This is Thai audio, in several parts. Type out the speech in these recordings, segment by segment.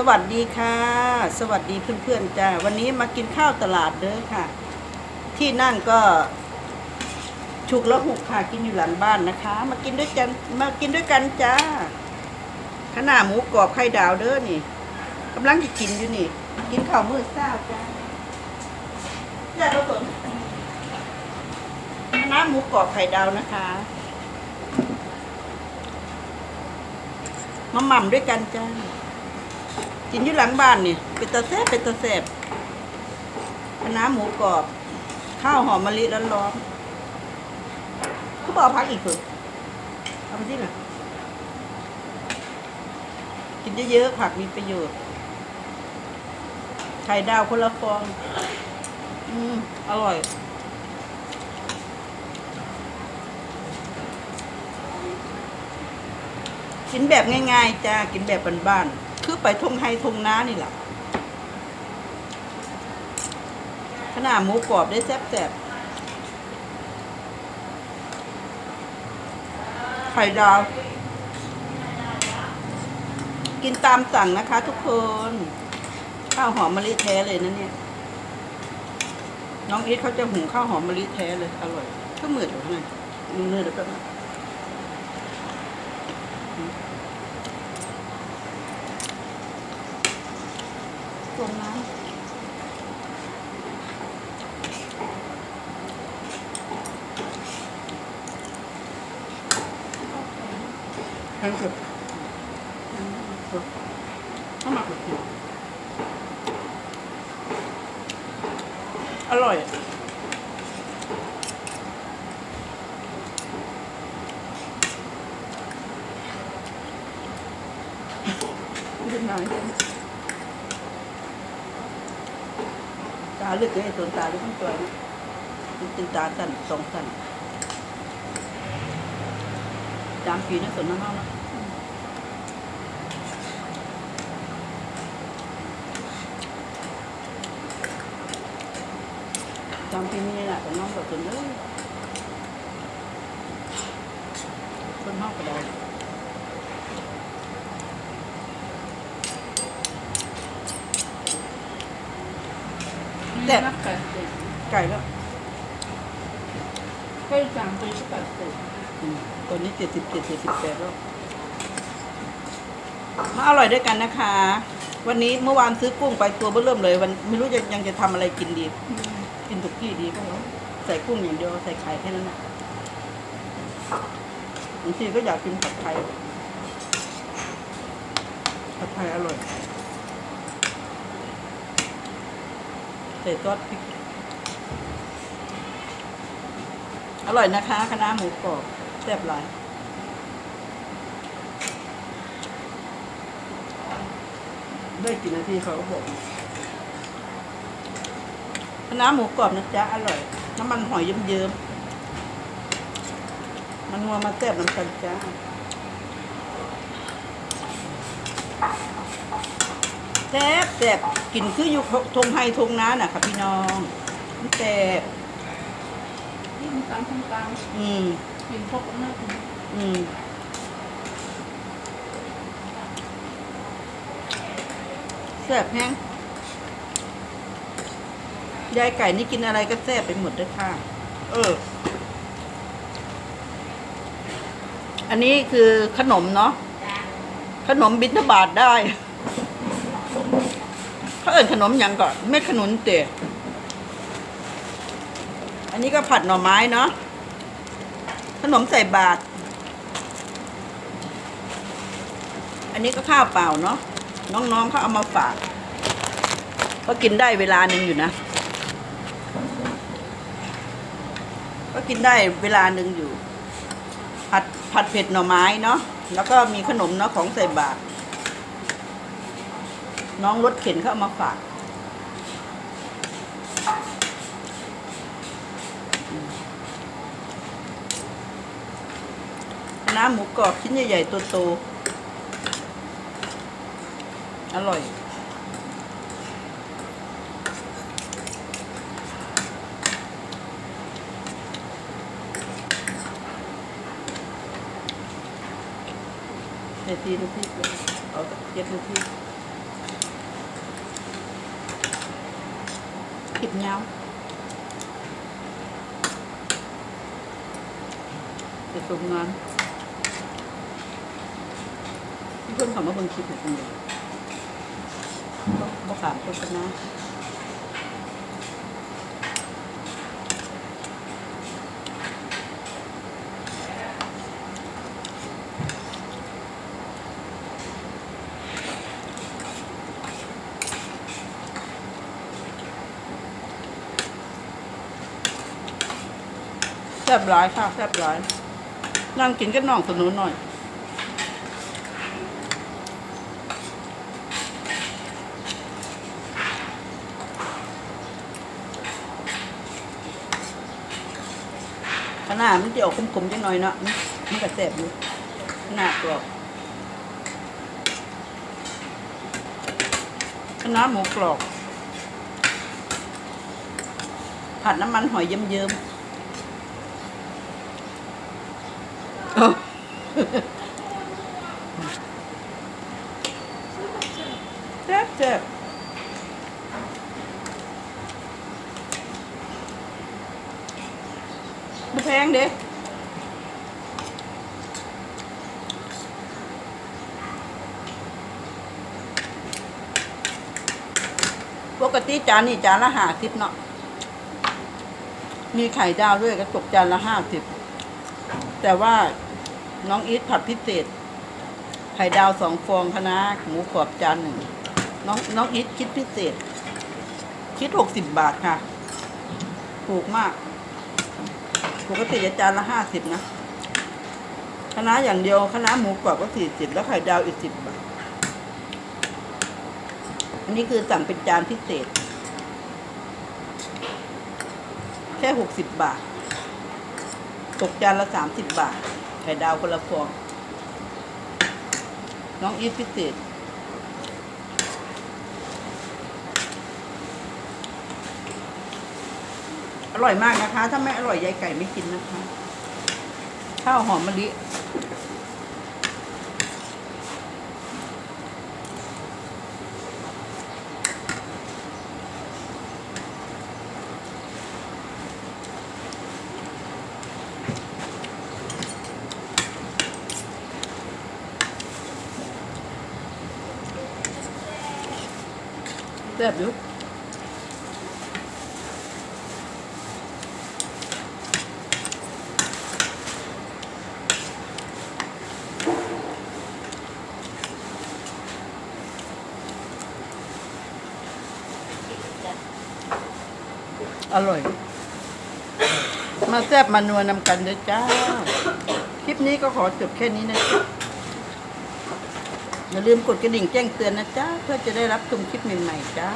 สวัสดีค่ะ สวัสดีเพื่อนๆจ้าวันนี้มากินข้าวตลาดเด้อค่ะ ที่นั่งก็ฉุกละหุกค่ะกินอยู่หลังบ้านนะคะ มากินด้วยกันมากินด้วยกันจ้าขนาหมูกรอบไข่ดาวเด้อนี่กำลังจะกินอยู่นี่ กินข้าวมื้อเช้าจ้าจ้าเราสนคณะหมูกรอบไข่ดาวนะคะมาหม่ำด้วยกันจ้า กินอยู่หลังบ้านนี่เป็นตะแซบเป็นตะแซบคะน้าหมูกรอบ ข้าวหอมมะลิร้อนๆเขาบอกพักอีกเถอะเอาไปที่ไหนกินเยอะๆผักมีประโยชน์ไข่ดาวคนละฟอง อืม อร่อยกินแบบง่ายๆจ้า กินแบบบ้านๆ ไปทงไฮทงน้านี่แหละขนาดหมูกรอบได้แซ่บๆไข่ดาว กินตามสั่งนะคะ ทุกคน ข้าวหอมมะลิแท้เลยนะเนี่ย น้องอีทเขาจะหุงข้าวหอมมะลิแท้เลย อร่อยก็เหมือนหรือไงเนื้อเดี๋ยวแป๊บนึงำทั้งสุดข้าวหมักแบบนี้อร่อยเล็กน้อยตาเลือกไอ้ตัวตาเลือกทั้งตัวนะมันเป็นตาสั้นสองสั้นจามปีนะส่วนน้ำเมานะ จามปีนี่แหละแต่น้องแบบส่วนเลยคนเมาก็ได้แต่นักแปดสิบไก่แล้วใกล้สามปีก็แปดสิบอืมตัวนี้เจ็ดสิบเจ็ดเจ็ดสิบแปดแล้วมาอร่อยด้วยกันนะคะ วันนี้เมื่อวานซื้อกุ้งไปตัวเบิ่มเริ่มเลย วันไม่รู้จะยังจะทำอะไรกินดี กินสุกี้ดีก็ใส่กุ้งอย่างเดียวใส่ไข่แค่นั้นนะบางทีก็อยากกินผัดไทยผัดไทยอร่อยใส่ซอสพริกอร่อยนะคะคณะหมูกรอบแซ่บหลายได้กี่นาทีเขาก็บอก คณะน้าหมูกรอบนะจ๊ะอร่อยน้ำมันหอยเยิ้มๆมันนัวมาแซ่บน้ำกันจ้าแซ่บแซ่บกลินคืออยู่ทงไฮทงน้าน่ะค่ะพี่น้องมันแซ่บยิ่งตามทางกลางอืมกินพวกนั้นกินอืมแซ่บแห้ง ยายไก่นี่กินอะไรก็แซ่บไปหมดเลยค่ะ เออ อันนี้คือขนมเนาะขนมบิณฑบาตได้เขาเอิ้นขนมยังก่อนเม็ดขนุนเตะอันนี้ก็ผัดหน่อไม้เนาะขนมใส่บาตรอันนี้ก็ข้าวเปล่าเนาะน้องๆเขาเอามาฝาก ก็กินได้เวลาหนึ่งอยู่นะ กินได้เวลาหนึ่งอยู่ ผัดผัดเผ็ดหน่อไม้เนาะแล้วก็มีขนมเนาะของใส่บาตรน้องรถเข็นเขาเอามาฝากน้ำหมูกรอบชิ้นใหญ่ๆโตๆอร่อย ในตีลูกพี่เอาเย็ดลูกพี่ผิดเงาจะตรงนั้นี่เพื่อนขอมาเบิ่งคลิปอยู่คนเดียวบ่ขามโฆษณา ซ่บหลายค่ะแซ่บหลาย นั่งกินกับน้องสนุนหน่อยขนาดมันจะออกขมๆจังหน่อยเนาะมันก็แซ่บอยู่ขนาดกรอบขนาดหมูกรอบผัดน้ำมันหอยเยิ้มๆ แซ่บแซ่บบ่แพงเด้ปกติจานนี่จานละห้าสิบเนาะ มีไข่ดาวด้วยก็ตกจานละห้าสิบ แต่ว่าน้องอีทผัดพิเศษ ไข่ดาวสองฟองคะน้าหมูกรอบจานหนึ่ง น้องน้องอีทคิดพิเศษ คิดหกสิบบาทค่ะ ถูกมาก ปกติจะจานละห้าสิบนะคณะอย่างเดียวคณะหมูกรอบก็สี่สิบแล้วไข่ดาวอีกสิบบาท อันนี้คือสั่งเป็นจานพิเศษ แค่หกสิบบาท ตกจานละสามสิบบาท ไข่ดาวคนละฟอง น้องอีทพิเศษ ร่อยมากนะคะ ถ้าไม่อร่อยยายไก่ไม่กินนะคะ ข้าวหอมมะลิแซ่บอยู่ อร่อย มาแซ่บมานัวนำกันเด้อจ้า คลิปนี้ก็ขอจบแค่นี้นะจ๊ะอย่าลืมกดกระดิ่งแจ้งเตือนนะจ๊ะ เพื่อจะได้รับชมคลิปใหม่ๆจ้า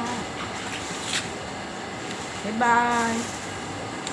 บ๊ายบาย